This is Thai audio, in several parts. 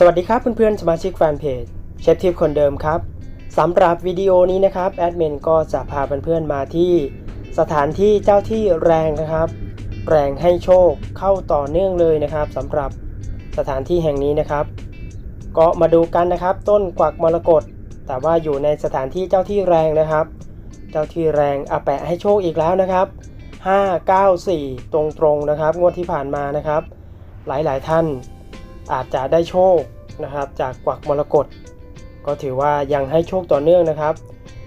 สวัสดีครับเพื่อนๆสมาชิกแฟนเพจเชฟทิปคนเดิมครับสำหรับวิดีโอนี้นะครับแอดมินก็จะพาเพื่อนๆมาที่สถานที่เจ้าที่แรงนะครับ แรงให้โชคเข้าต่อเนื่องเลยนะครับสำหรับสถานที่แห่งนี้นะครับ ก็มาดูกันนะครับ ต้นกวักมรกตแต่ว่าอยู่ในสถานที่เจ้าที่แรงนะครับ เจ้าที่แรงอาแปะให้โชคอีกแล้วนะครับ 594 ตรงๆนะครับ งวดที่ผ่านมานะครับ หลายๆท่านอาจจะได้โชค นะครับ จากกวักมรกตก็ถือว่ายังให้โชคต่อเนื่องนะครับ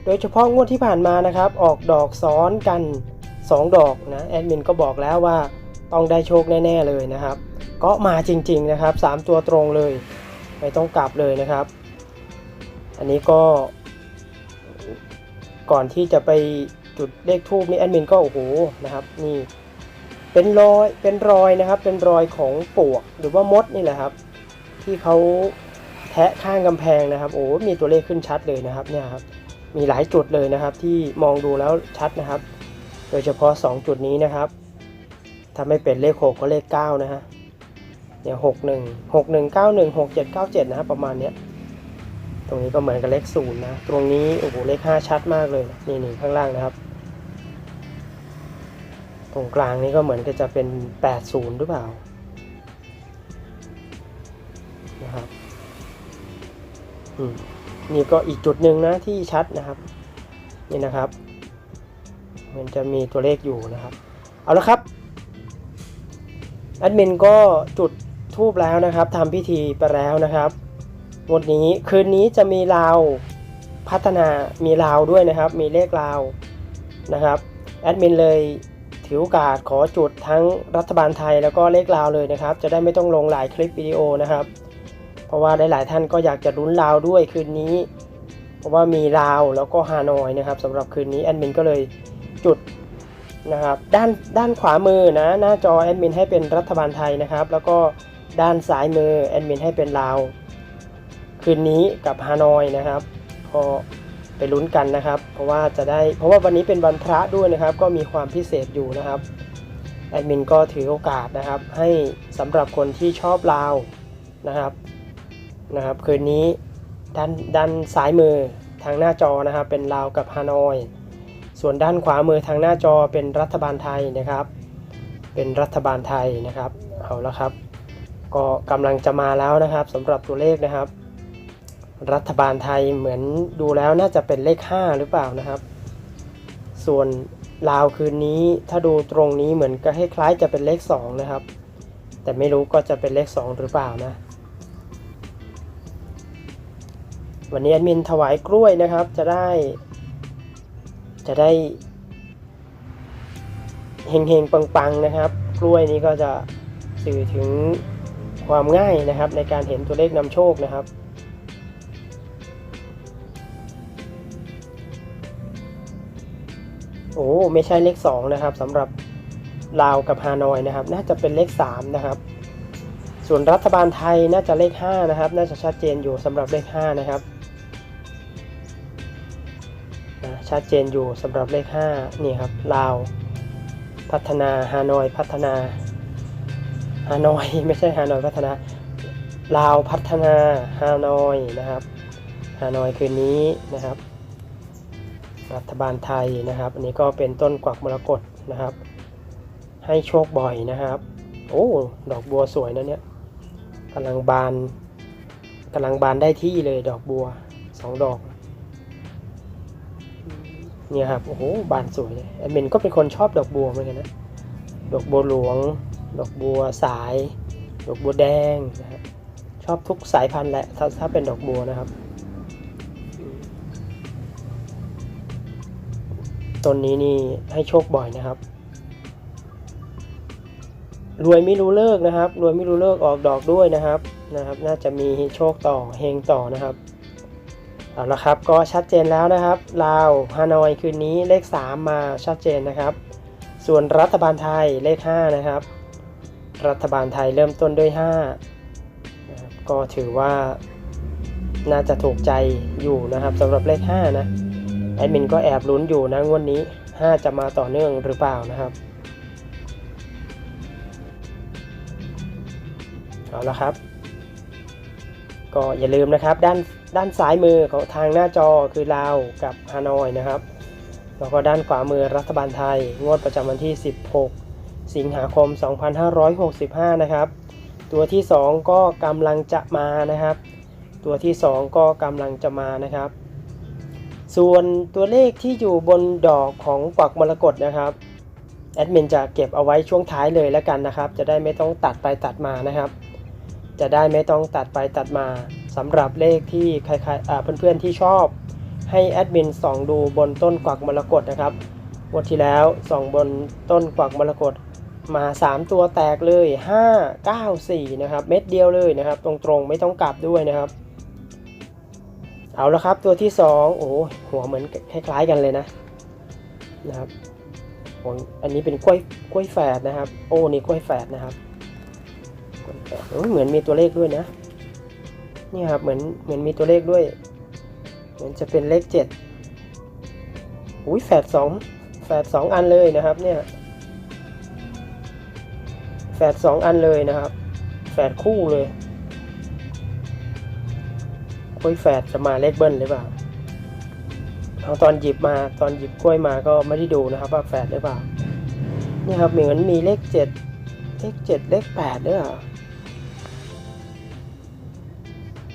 โดยเฉพาะงวดที่ผ่านมานะครับ ออกดอกซ้อนกัน 2 ดอกนะแอดมินก็บอกแล้วว่าต้องได้โชคแน่ ๆเลยนะครับ ก็มาจริง ๆนะครับ 3 ตัวตรงเลย ไม่ต้องกลับเลยนะครับ อันนี้ก็ ก่อนที่จะไปจุดเลขทูบนี่แอดมินก็โอ้โหนะครับนี่เป็นรอยเป็นรอยนะครับ เป็นรอยของปลวกหรือว่ามดนี่แหละครับ ที่เขาแทะข้างกำแพงนะครับ โอ้มีตัวเลขขึ้นชัดเลยนะครับเนี่ยครับมีหลายจุดเลยนะครับ ที่มองดูแล้วชัดนะครับ โดยเฉพาะ 2 จุดนี้นะครับถ้าไม่เป็นเลข 6 ก็เลข 9 นะฮะเนี่ยหกหนึ่งหกหนึ่งเก้าหนึ่งหกเจ็ดเก้าเจ็ดนะครับประมาณเนี้ยตรงนี้ก็เหมือนกับเลขศูนย์นะ ตรงนี้โอ้โหเลข5ชัดมากเลยนี่นี่ข้างล่างนะครับ ตรงกลางนี้ก็เหมือนกับจะเป็น80หรือเปล่า นะครับนี่ก็อีกจุดหนึ่งนะที่ชัดนะครับ นี่นะครับ มันจะมีตัวเลขอยู่นะครับ เอาละครับแอดมินก็จุดทูบแล้วนะครับทำพิธีไปแล้วนะครับวันนี้คืนนี้จะมีลาวพัฒนามีลาวด้วยนะครับ มีเลขลาวนะครับแอดมินเลยถือโอกาสขอจุดทั้งรัฐบาลไทยแล้วก็เลขลาวเลยนะครับ จะได้ไม่ต้องลงหลายคลิปวิดีโอนะครับ เพราะว่าหลายๆท่านก็อยากจะลุ้นลาวด้วยคืนนี้ เพราะว่ามีลาวแล้วก็ฮานอยนะครับสำหรับคืนนี้แอดมินก็เลยจุดนะครับด้านด้านขวามือนะหน้าจอแอดมินให้เป็นรัฐบาลไทยนะครับ แล้วก็ด้านซ้ายมือแอดมินให้เป็นลาวคืนนี้กับฮานอยนะครับก็ไปลุ้นกันนะครับ เพราะว่าจะได้เพราะว่าวันนี้เป็นวันพระด้วยนะครับ ก็มีความพิเศษอยู่นะครับแอดมินก็ถือโอกาสนะครับ ให้สำหรับคนที่ชอบลาวนะครับ นะครับ คืนนี้ด้านด้านซ้ายมือทางหน้าจอนะครับ เป็นลาวกับฮานอย ส่วนด้านขวามือทางหน้าจอเป็นรัฐบาลไทยนะครับ เป็นรัฐบาลไทยนะครับ เอาละครับ ก็กำลังจะมาแล้วนะครับสำหรับตัวเลขนะครับ รัฐบาลไทยเหมือนดูแล้วน่าจะเป็นเลข 5 หรือเปล่านะครับ ส่วนลาวคืนนี้ถ้าดูตรงนี้เหมือนก็ให้คล้ายจะเป็นเลข 2 นะครับ แต่ไม่รู้ก็จะเป็นเลข 2 หรือเปล่านะ วันนี้แอดมินถวายกล้วยนะครับ จะได้ จะได้เฮงๆปังๆนะครับ กล้วยนี้ก็จะสื่อถึงความง่ายนะครับ ในการเห็นตัวเลขนำโชคนะครับโอ้ไม่ใช่เลข 2 นะครับสำหรับลาวกับฮานอยนะครับ น่าจะเป็นเลข 3 นะครับ ส่วนรัฐบาลไทยน่าจะเลข 5 นะครับ น่าจะชัดเจนอยู่สำหรับเลข 5 นะครับ ชัดเจนอยู่สำหรับเลข 5 นี่ครับลาว พัฒนาฮานอยพัฒนาฮานอยไม่ใช่ฮานอยพัฒนาลาวพัฒนาฮานอยนะครับฮานอยคืนนี้นะครับ รัฐบาลไทยนะครับ อันนี้ก็เป็นต้นกวักมรกตนะครับ ให้โชคบ่อยนะครับ โอ้ดอกบัวสวยนะเนี่ยกำลังบานกำลังบานได้ที่เลยดอกบัวสองดอก เนี่ยครับ โอ้โห บานสวยเลยแอดมินก็เป็นคนชอบดอกบัวเหมือนกันนะ ดอกบัวหลวง ดอกบัวสาย ดอกบัวแดงนะครับชอบทุกสายพันธุ์แหละถ้าถ้าเป็นดอกบัวนะครับ ต้นนี้นี่ให้โชคบ่อยนะครับ รวยไม่รู้เลิกนะครับ รวยไม่รู้เลิกออกดอกด้วยนะครับนะครับ น่าจะมีโชคต่อเฮงต่อนะครับ เอาละครับก็ชัดเจนแล้วนะครับลาวฮานอยคืนนี้เลข 3 มาชัดเจนนะครับ ส่วนรัฐบาลไทยเลข 5 นะครับ รัฐบาลไทยเริ่มต้นด้วย5นะครับก็ถือว่าน่าจะถูกใจอยู่นะครับสำหรับเลข 5 นะแอดมินก็แอบลุ้นอยู่นะงวดนี้ 5 จะมาต่อเนื่องหรือเปล่านะครับเอาละครับ ก็อย่าลืมนะครับด้าน ด้านซ้ายมือของทางหน้าจอคือลาวกับฮานอยนะครับ แล้วก็ด้านขวามือรัฐบาลไทย งวดประจำวันที่ 16 สิงหาคม 2565 นะครับ ตัวที่ 2 ก็กำลังจะมานะครับ ตัวที่ 2 ก็กำลังจะมานะครับ ส่วนตัวเลขที่อยู่บนดอกของกวักมรกตนะครับแอดมินจะเก็บเอาไว้ช่วงท้ายเลยแล้วกันนะครับ จะได้ไม่ต้องตัดไปตัดมานะครับ จะได้ไม่ต้องตัดไปตัดมา สำหรับเลขที่ใครๆเพื่อนๆที่ชอบให้แอดมินส่องดูบนต้นกวักมรกตนะครับวันที่แล้วส่องบนต้นกวักมรกตมา 3 ตัวแตกเลย 5 9 4 นะครับ เม็ดเดียวเลยนะครับ ตรงๆไม่ต้องกลับด้วยนะครับ เอาละครับตัวที่ 2 โอ้หัวเหมือนคล้ายๆกันเลยนะนะครับอันนี้เป็นกล้วยกล้วยแฝดนะครับ โอ้นี่กล้วยแฝดนะครับกล้วยแฝดเหมือนมีตัวเลขด้วยนะ นี่ครับเหมือนเหมือนมีตัวเลขด้วย เหมือนจะเป็นเลขเจ็ดอุ้ยแฝดสองแฝดสองอันเลยนะครับเนี่ยแฝดสองอันเลยนะครับแฝดคู่เลยกล้วยแฝดจะมาเลขเบิ้ลหรือเปล่าเอาตอนหยิบมาตอนหยิบกล้วยมาก็ไม่ได้ดูนะครับ ว่าแฝดหรือเปล่านี่ครับเหมือนมีเลขเจ็ดเลขเจ็ดเลขแปดด้วยเหรอ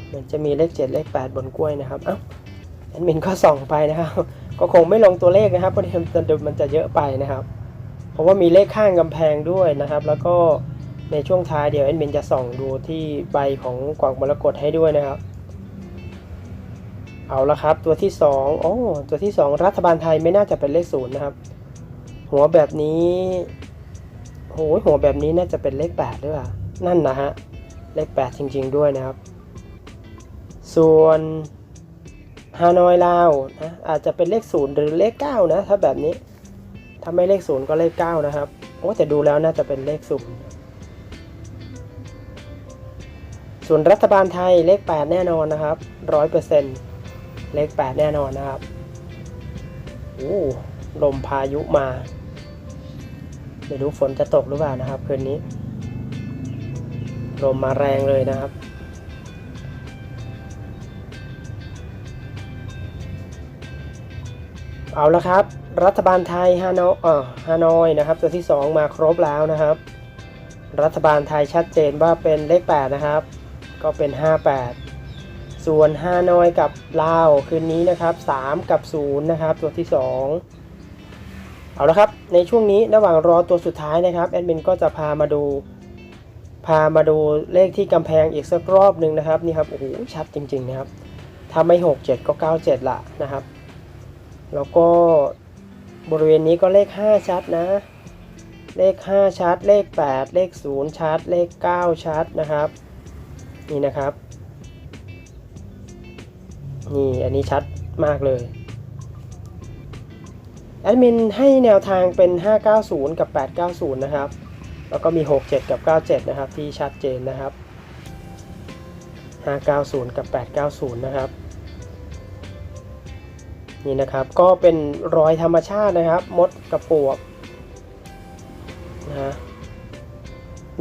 เหมือนจะมีเลขเจ็ดเลขแปดบนกล้วยนะครับ เอ้าแอดมินก็ส่องไปนะครับ ก็คงไม่ลงตัวเลขนะครับเพราะเดี๋ยวมันจะมันจะเยอะไปนะครับ เพราะว่ามีเลขข้างกำแพงด้วยนะครับ แล้วก็ในช่วงท้ายเดี๋ยวแอดมินจะส่องดูที่ใบของกวางมรกตให้ด้วยนะครับ เอาละครับตัวที่2โอ้ตัวที่ 2 รัฐบาลไทยไม่น่าจะเป็นเลขศูนย์นะครับ หัวแบบนี้โอ้ยหัวแบบนี้น่าจะเป็นเลข8ด้วยอะนั่นนะฮะเลข8จริง ๆ ด้วยนะครับ ส่วนฮานอยลาวนะอาจจะเป็นเลขศูนย์หรือเลข 9 นะ ถ้าแบบนี้ถ้าไม่เลขศูนย์ก็เลข 9 นะครับโอ้แต่ดูแล้วน่าจะเป็นเลขศูนย์ส่วนรัฐบาลไทยเลข 8 แน่นอนนะครับร้อยเปอร์เซ็นต์เลข 8 แน่นอนนะครับโอ้ลมพายุมาไม่รู้ฝนจะตกหรือเปล่านะครับคืนนี้ลมมาแรงเลยนะครับ เอาละครับ รัฐบาลไทยฮานอยอ่ฮานอยนะครับตัวที่ 2 มาครบแล้วนะครับ รัฐบาลไทยชัดเจนว่าเป็นเลข 8 นะครับ ก็เป็น 58 ส่วนฮานอยกับลาวคืนนี้นะครับ 3 กับ 0 นะครับ ตัวที่ 2 เอาละครับ ในช่วงนี้ระหว่างรอตัวสุดท้ายนะครับแอดมินก็จะพามาดู พามาดูเลขที่กำแพงอีกสักรอบหนึ่งนะครับนี่ครับโอ้โหชัดจริงๆนะครับถ้าไม่ 67 ก็ 97ละนะครับ แล้วก็บริเวณนี้ก็เลข 5 ชัดนะ เลข 5 ชัด เลข 8 เลข 0 ชัด เลข 9 ชัดนะครับ นี่นะครับ นี่อันนี้ชัดมากเลยแอดมินให้แนวทางเป็น 590 กับ 890 นะครับ แล้วก็มี 67 กับ 97 นะครับ ที่ชัดเจนนะครับ 590 กับ 890 นะครับ นี่นะครับ ก็เป็นรอยธรรมชาตินะครับ มดกับปวกนะ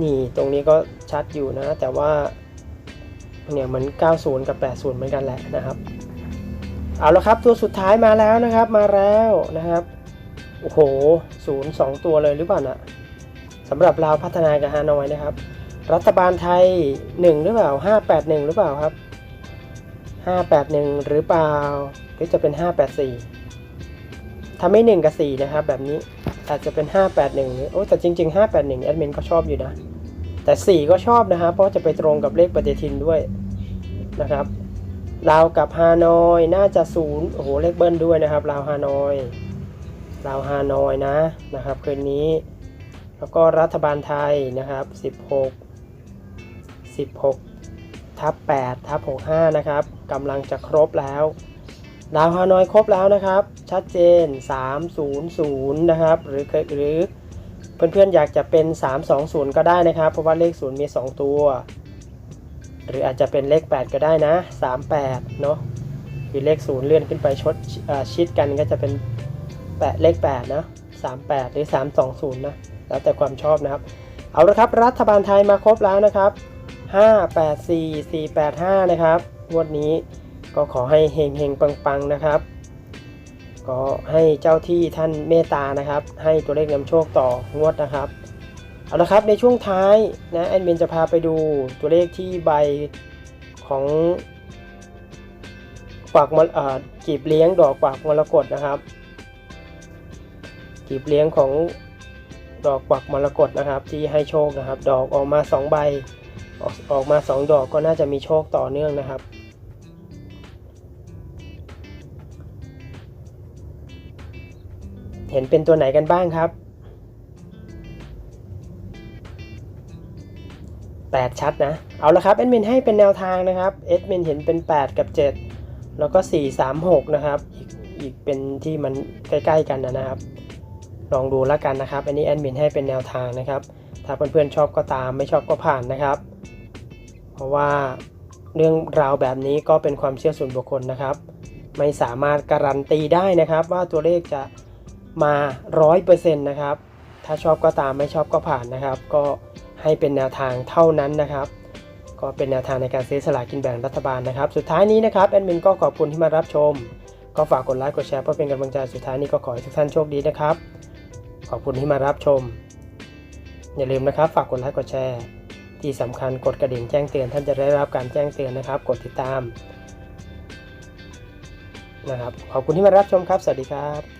นี่ตรงนี้ก็ชัดอยู่นะ แต่ว่าเนี่ยมัน 90 กับ 80 เหมือนกันแหละนะครับ เอาละครับตัวสุดท้ายมาแล้วนะครับ มาแล้วนะครับ โอ้โหศูนย์สองตัวเลยหรือเปล่านะสำหรับลาวพัฒนากับฮานอยนะครับ รัฐบาลไทย 1 หรือเปล่า 581 หรือเปล่าครับ 581 หรือเปล่า หรือจะเป็น 584ถ้าไม่1กับ 4 นะครับ แบบนี้อาจจะเป็น 581 โอ้แต่จริง ๆ 581 แอดมินก็ชอบอยู่นะ แต่ 4 ก็ชอบนะครับ เพราะจะไปตรงกับเลขปฏิทินด้วยนะครับลาวกับฮานอย น่าจะศูนย์โอ้โห เลขเบิ้ลด้วยนะครับลาวฮานอยลาวฮานอยนะนะครับคืนนี้ แล้วก็รัฐบาลไทยนะครับ 16 16 ทับ8ทับ65 นะครับกำลังจะครบแล้ว ดาวฮานอยครบแล้วนะครับ ชัดเจน 300 นะครับ หรือหรือเพื่อนๆอยากจะเป็น 320 ก็ได้นะครับ เพราะว่าเลข 0 มี 2 ตัว หรืออาจจะเป็นเลข 8 ก็ได้นะ 38 เนาะคือเลข 0 เลื่อนขึ้นไปชดชิดกันก็จะเป็นแปดเลข8นะ38 หรือ 320 นะ แล้วแต่ความชอบนะครับ เอาละครับ รัฐบาลไทยมาครบแล้วนะครับ 584 485 นะครับงวดนี้ก็ขอให้เฮงเฮงปังปังๆนะครับ ก็ให้เจ้าที่ท่านเมตตานะครับ ให้ตัวเลขนำโชคต่องวดนะครับเอาละครับในช่วงท้ายนะแอดมินจะพาไปดูตัวเลขที่ใบของกวักมะเอ่อกีบเลี้ยงดอกกวักมรกตนะครับกีบเลี้ยงของดอกกวักมรกตนะครับ ที่ให้โชคนะครับ ดอกออกมา 2 ใบ ออกออกมา 2 ดอกก็น่าจะมีโชคต่อเนื่องนะครับ เห็นเป็นตัวไหนกันบ้างครับ8ชัดนะ เอาละครับแอดมินให้เป็นแนวทางนะครับแอดมินเห็นเป็น 8 กับ 7 แล้วก็ 4 3 6 นะครับ อีกอีกเป็นที่มันใกล้ๆกันนะครับ ลองดูแล้วกันนะครับ อันนี้แอดมินให้เป็นแนวทางนะครับถ้าเพื่อนๆชอบก็ตามไม่ชอบก็ผ่านนะครับ เพราะว่าเรื่องราวแบบนี้ก็เป็นความเชื่อส่วนบุคคลนะครับ ไม่สามารถการันตีได้นะครับ ว่าตัวเลขจะมา 100%นะครับ ถ้าชอบก็ตามไม่ชอบก็ผ่านนะครับ ก็ให้เป็นแนวทางเท่านั้นนะครับ ก็เป็นแนวทางในการซื้อสลากกินแบ่งรัฐบาลนะครับ สุดท้ายนี้นะครับแอดมินก็ขอบคุณที่มารับชม ก็ฝากกดไลค์กดแชร์เพื่อเป็นกำลังใจสุดท้ายนี้ก็ขอให้ทุกท่านโชคดีนะครับ ขอบคุณที่มารับชม อย่าลืมนะครับ ฝากกดไลค์กดแชร์ ที่สำคัญกดกระดิ่งแจ้งเตือนท่านจะได้รับการแจ้งเตือนนะครับ กดติดตามนะครับขอบคุณที่มารับชมครับ สวัสดีครับ